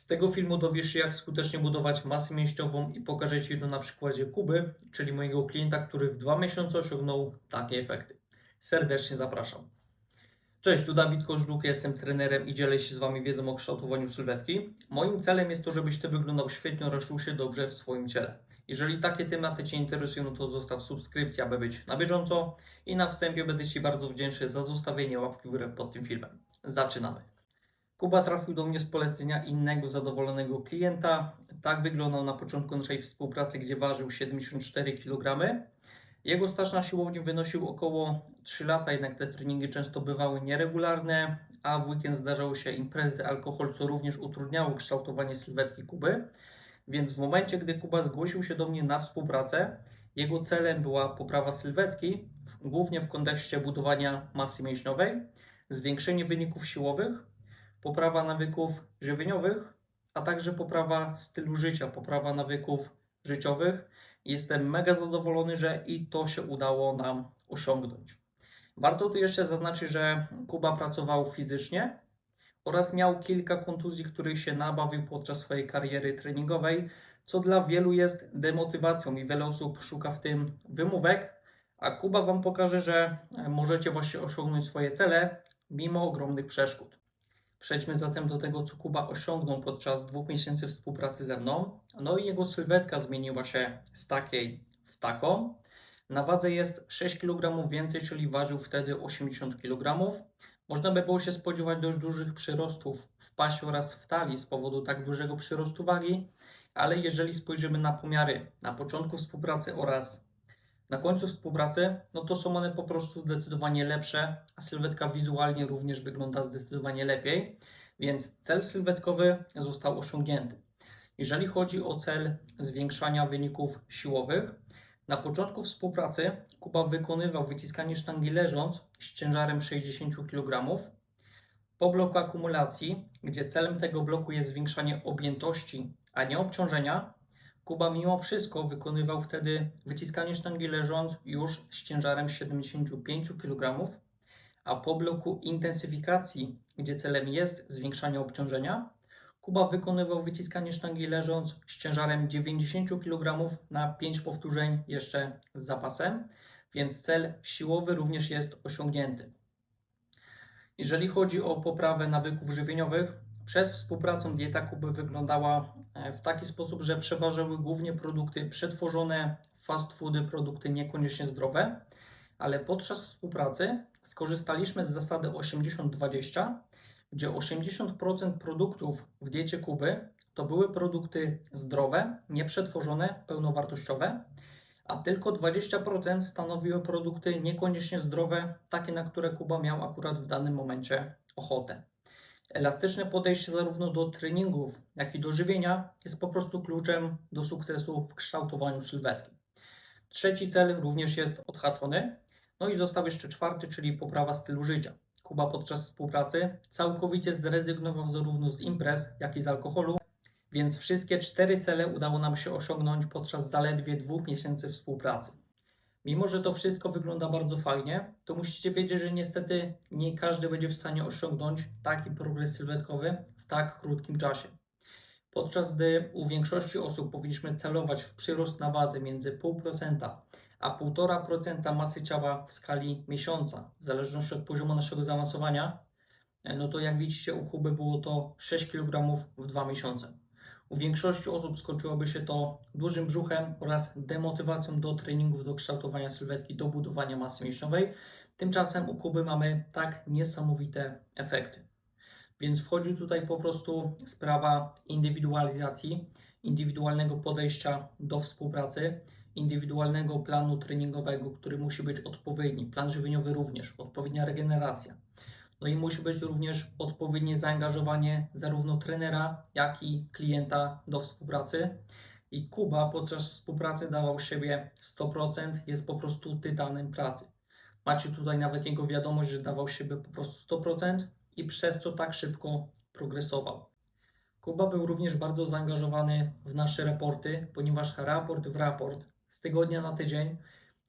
Z tego filmu dowiesz się, jak skutecznie budować masę mięśniową i pokażę Ci to na przykładzie Kuby, czyli mojego klienta, który w dwa miesiące osiągnął takie efekty. Serdecznie zapraszam. Cześć, tu Dawid Kożdżuk, jestem trenerem i dzielę się z Wami wiedzą o kształtowaniu sylwetki. Moim celem jest to, żebyś Ty wyglądał świetnie oraz czuł się dobrze w swoim ciele. Jeżeli takie tematy Cię interesują, no to zostaw subskrypcję, aby być na bieżąco i na wstępie będę Ci bardzo wdzięczny za zostawienie łapki w górę pod tym filmem. Zaczynamy. Kuba trafił do mnie z polecenia innego zadowolonego klienta. Tak wyglądał na początku naszej współpracy, gdzie ważył 74 kg. Jego staż na siłowni wynosił około 3 lata, jednak te treningi często bywały nieregularne, a w weekend zdarzały się imprezy, alkohol, co również utrudniało kształtowanie sylwetki Kuby. Więc w momencie, gdy Kuba zgłosił się do mnie na współpracę, jego celem była poprawa sylwetki, głównie w kontekście budowania masy mięśniowej, zwiększenie wyników siłowych, poprawa nawyków żywieniowych, a także poprawa stylu życia, poprawa nawyków życiowych. Jestem mega zadowolony, że i to się udało nam osiągnąć. Warto tu jeszcze zaznaczyć, że Kuba pracował fizycznie oraz miał kilka kontuzji, których się nabawił podczas swojej kariery treningowej, co dla wielu jest demotywacją i wiele osób szuka w tym wymówek, a Kuba Wam pokaże, że możecie właśnie osiągnąć swoje cele mimo ogromnych przeszkód. Przejdźmy zatem do tego, co Kuba osiągnął podczas dwóch miesięcy współpracy ze mną. No i jego sylwetka zmieniła się z takiej w taką. Na wadze jest 6 kg więcej, czyli ważył wtedy 80 kg. Można by było się spodziewać dość dużych przyrostów w pasie oraz w talii z powodu tak dużego przyrostu wagi, ale jeżeli spojrzymy na pomiary na początku współpracy oraz na końcu współpracy, no to są one po prostu zdecydowanie lepsze, a sylwetka wizualnie również wygląda zdecydowanie lepiej, więc cel sylwetkowy został osiągnięty. Jeżeli chodzi o cel zwiększania wyników siłowych, na początku współpracy Kuba wykonywał wyciskanie sztangi leżąc z ciężarem 60 kg. Po bloku akumulacji, gdzie celem tego bloku jest zwiększanie objętości, a nie obciążenia, Kuba mimo wszystko wykonywał wtedy wyciskanie sztangi leżąc już z ciężarem 75 kg, a po bloku intensyfikacji, gdzie celem jest zwiększanie obciążenia, Kuba wykonywał wyciskanie sztangi leżąc z ciężarem 90 kg na 5 powtórzeń jeszcze z zapasem, więc cel siłowy również jest osiągnięty. Jeżeli chodzi o poprawę nawyków żywieniowych, przed współpracą dieta Kuby wyglądała e, w taki sposób, że przeważały głównie produkty przetworzone, fast foody, produkty niekoniecznie zdrowe, ale podczas współpracy skorzystaliśmy z zasady 80-20, gdzie 80% produktów w diecie Kuby to były produkty zdrowe, nieprzetworzone, pełnowartościowe, a tylko 20% stanowiły produkty niekoniecznie zdrowe, takie na które Kuba miał akurat w danym momencie ochotę. Elastyczne podejście zarówno do treningów, jak i do żywienia jest po prostu kluczem do sukcesu w kształtowaniu sylwetki. Trzeci cel również jest odhaczony. No i został jeszcze czwarty, czyli poprawa stylu życia. Kuba podczas współpracy całkowicie zrezygnował zarówno z imprez, jak i z alkoholu, więc wszystkie cztery cele udało nam się osiągnąć podczas zaledwie dwóch miesięcy współpracy. Mimo, że to wszystko wygląda bardzo fajnie, to musicie wiedzieć, że niestety nie każdy będzie w stanie osiągnąć taki progres sylwetkowy w tak krótkim czasie. Podczas gdy u większości osób powinniśmy celować w przyrost na wadze między 0,5% a 1,5% masy ciała w skali miesiąca, w zależności od poziomu naszego zaawansowania, no to jak widzicie u Kuby było to 6 kg w 2 miesiące. U większości osób skończyłoby się to dużym brzuchem oraz demotywacją do treningów, do kształtowania sylwetki, do budowania masy mięśniowej. Tymczasem u Kuby mamy tak niesamowite efekty. Więc wchodzi tutaj po prostu sprawa indywidualizacji, indywidualnego podejścia do współpracy, indywidualnego planu treningowego, który musi być odpowiedni, plan żywieniowy również, odpowiednia regeneracja. No i musi być również odpowiednie zaangażowanie zarówno trenera, jak i klienta do współpracy. I Kuba podczas współpracy dawał siebie 100%, jest po prostu tytanem pracy. Macie tutaj nawet jego wiadomość, że dawał siebie po prostu 100% i przez to tak szybko progresował. Kuba był również bardzo zaangażowany w nasze raporty, ponieważ raport w raport z tygodnia na tydzień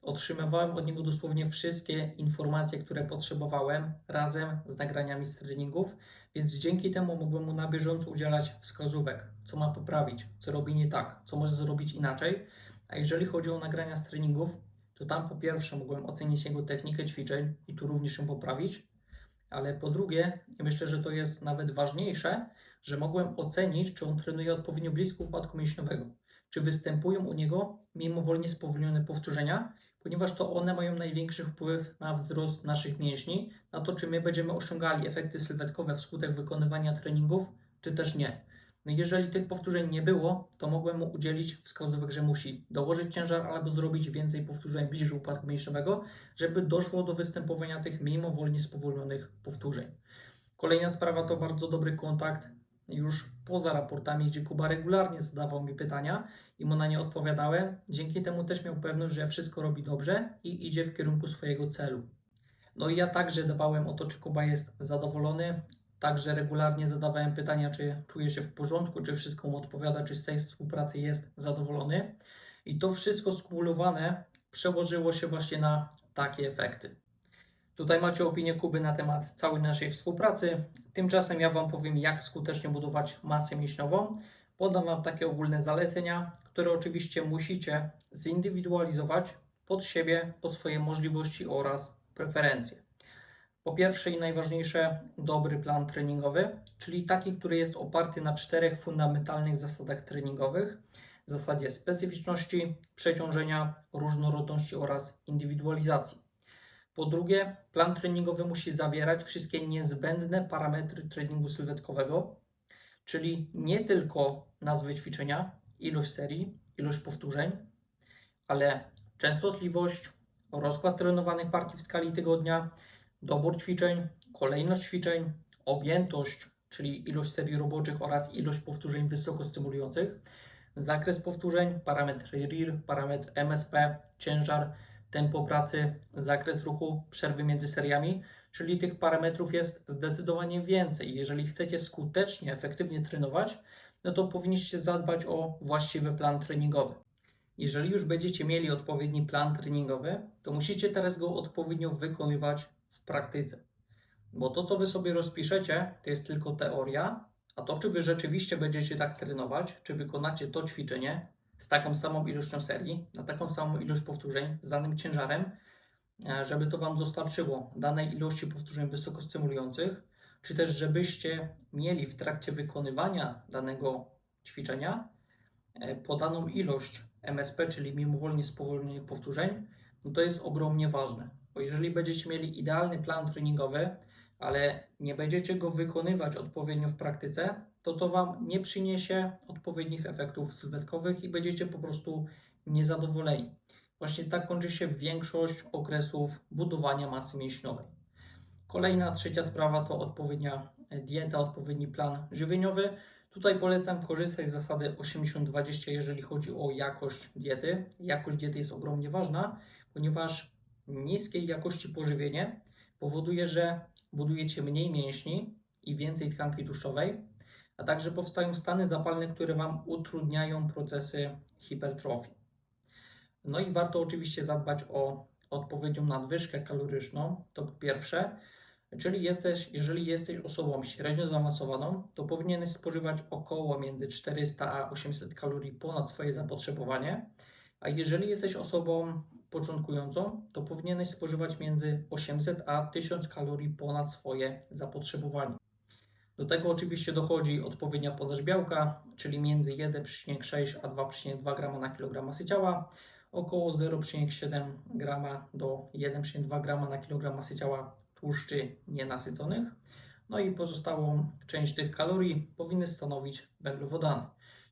Otrzymywałem od niego dosłownie wszystkie informacje, które potrzebowałem, razem z nagraniami z treningów, więc dzięki temu mogłem mu na bieżąco udzielać wskazówek, co ma poprawić, co robi nie tak, co może zrobić inaczej. A jeżeli chodzi o nagrania z treningów, to tam po pierwsze mogłem ocenić jego technikę ćwiczeń i tu również ją poprawić, ale po drugie, myślę, że to jest nawet ważniejsze, że mogłem ocenić, czy on trenuje odpowiednio blisko upadku mięśniowego, czy występują u niego mimowolnie spowolnione powtórzenia, ponieważ to one mają największy wpływ na wzrost naszych mięśni, na to, czy my będziemy osiągali efekty sylwetkowe wskutek wykonywania treningów, czy też nie. No jeżeli tych powtórzeń nie było, to mogłem mu udzielić wskazówek, że musi dołożyć ciężar albo zrobić więcej powtórzeń bliżej upadku mięśniowego, żeby doszło do występowania tych mimowolnie spowolnionych powtórzeń. Kolejna sprawa to bardzo dobry kontakt już poza raportami, gdzie Kuba regularnie zadawał mi pytania i mu na nie odpowiadałem. Dzięki temu też miał pewność, że wszystko robi dobrze i idzie w kierunku swojego celu. No i ja także dbałem o to, czy Kuba jest zadowolony. Także regularnie zadawałem pytania, czy czuje się w porządku, czy wszystko mu odpowiada, czy z tej współpracy jest zadowolony. I to wszystko skumulowane przełożyło się właśnie na takie efekty. Tutaj macie opinię Kuby na temat całej naszej współpracy. Tymczasem ja Wam powiem, jak skutecznie budować masę mięśniową. Podam Wam takie ogólne zalecenia, które oczywiście musicie zindywidualizować pod siebie, pod swoje możliwości oraz preferencje. Po pierwsze i najważniejsze, dobry plan treningowy, czyli taki, który jest oparty na czterech fundamentalnych zasadach treningowych: zasadzie specyficzności, przeciążenia, różnorodności oraz indywidualizacji. Po drugie, plan treningowy musi zawierać wszystkie niezbędne parametry treningu sylwetkowego, czyli nie tylko nazwy ćwiczenia, ilość serii, ilość powtórzeń, ale częstotliwość, rozkład trenowanych partii w skali tygodnia, dobór ćwiczeń, kolejność ćwiczeń, objętość, czyli ilość serii roboczych oraz ilość powtórzeń wysoko stymulujących, zakres powtórzeń, parametr RIR, parametr MSP, ciężar, tempo pracy, zakres ruchu, przerwy między seriami, czyli tych parametrów jest zdecydowanie więcej. Jeżeli chcecie skutecznie, efektywnie trenować, no to powinniście zadbać o właściwy plan treningowy. Jeżeli już będziecie mieli odpowiedni plan treningowy, to musicie teraz go odpowiednio wykonywać w praktyce. Bo to, co wy sobie rozpiszecie, to jest tylko teoria, a to, czy wy rzeczywiście będziecie tak trenować, czy wykonacie to ćwiczenie z taką samą ilością serii, na taką samą ilość powtórzeń, z danym ciężarem, e, żeby to wam dostarczyło danej ilości powtórzeń wysokostymulujących, czy też żebyście mieli w trakcie wykonywania danego ćwiczenia e, podaną ilość MSP, czyli mimowolnie spowolnionych powtórzeń, no to jest ogromnie ważne. Bo jeżeli będziecie mieli idealny plan treningowy, ale nie będziecie go wykonywać odpowiednio w praktyce, to to Wam nie przyniesie odpowiednich efektów sylwetkowych i będziecie po prostu niezadowoleni. Właśnie tak kończy się większość okresów budowania masy mięśniowej. Kolejna, trzecia sprawa to odpowiednia dieta, odpowiedni plan żywieniowy. Tutaj polecam korzystać z zasady 80-20, jeżeli chodzi o jakość diety. Jakość diety jest ogromnie ważna, ponieważ niskiej jakości pożywienie powoduje, że budujecie mniej mięśni i więcej tkanki tłuszczowej, a także powstają stany zapalne, które Wam utrudniają procesy hipertrofii. No i warto oczywiście zadbać o odpowiednią nadwyżkę kaloryczną, to pierwsze, czyli jesteś, jeżeli jesteś osobą średnio zaawansowaną, to powinieneś spożywać około między 400 a 800 kalorii ponad swoje zapotrzebowanie, a jeżeli jesteś osobą początkującą, to powinieneś spożywać między 800 a 1000 kalorii ponad swoje zapotrzebowanie. Do tego oczywiście dochodzi odpowiednia podaż białka, czyli między 1,6 a 2,2 g na kilogram masy ciała, około 0,7 g do 1,2 g na kilogram masy ciała tłuszczy nienasyconych. No i pozostałą część tych kalorii powinny stanowić węglowodany.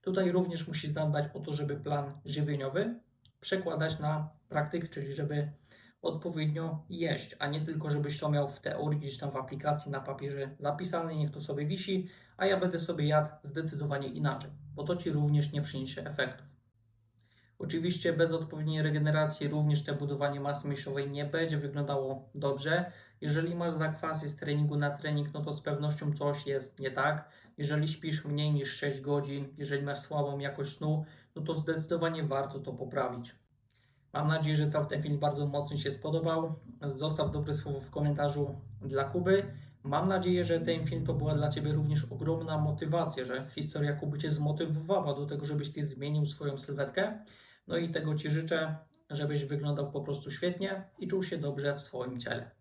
Tutaj również musisz zadbać o to, żeby plan żywieniowy przekładać na praktykę, czyli żeby odpowiednio jeść, a nie tylko, żebyś to miał w teorii gdzieś tam w aplikacji na papierze zapisane, niech to sobie wisi, a ja będę sobie jadł zdecydowanie inaczej, bo to Ci również nie przyniesie efektów. Oczywiście bez odpowiedniej regeneracji również te budowanie masy mięśniowej nie będzie wyglądało dobrze. Jeżeli masz zakwasy z treningu na trening, no to z pewnością coś jest nie tak. Jeżeli śpisz mniej niż 6 godzin, jeżeli masz słabą jakość snu, no to zdecydowanie warto to poprawić. Mam nadzieję, że cały ten film bardzo mocno się spodobał. Zostaw dobre słowo w komentarzu dla Kuby. Mam nadzieję, że ten film to była dla Ciebie również ogromna motywacja, że historia Kuby Cię zmotywowała do tego, żebyś Ty zmienił swoją sylwetkę. No i tego Ci życzę, żebyś wyglądał po prostu świetnie i czuł się dobrze w swoim ciele.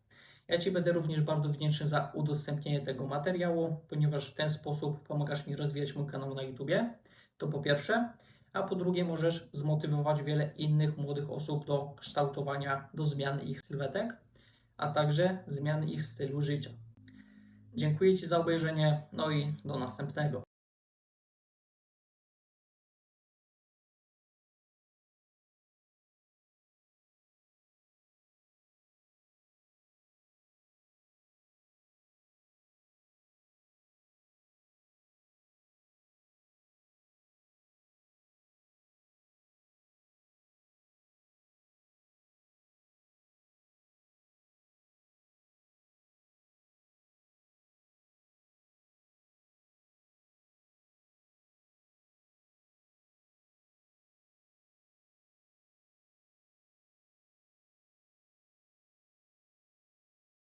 Ja Ci będę również bardzo wdzięczny za udostępnienie tego materiału, ponieważ w ten sposób pomagasz mi rozwijać mój kanał na YouTubie. To po pierwsze. A po drugie, możesz zmotywować wiele innych młodych osób do kształtowania, do zmiany ich sylwetek, a także zmiany ich stylu życia. Dziękuję Ci za obejrzenie, no i do następnego.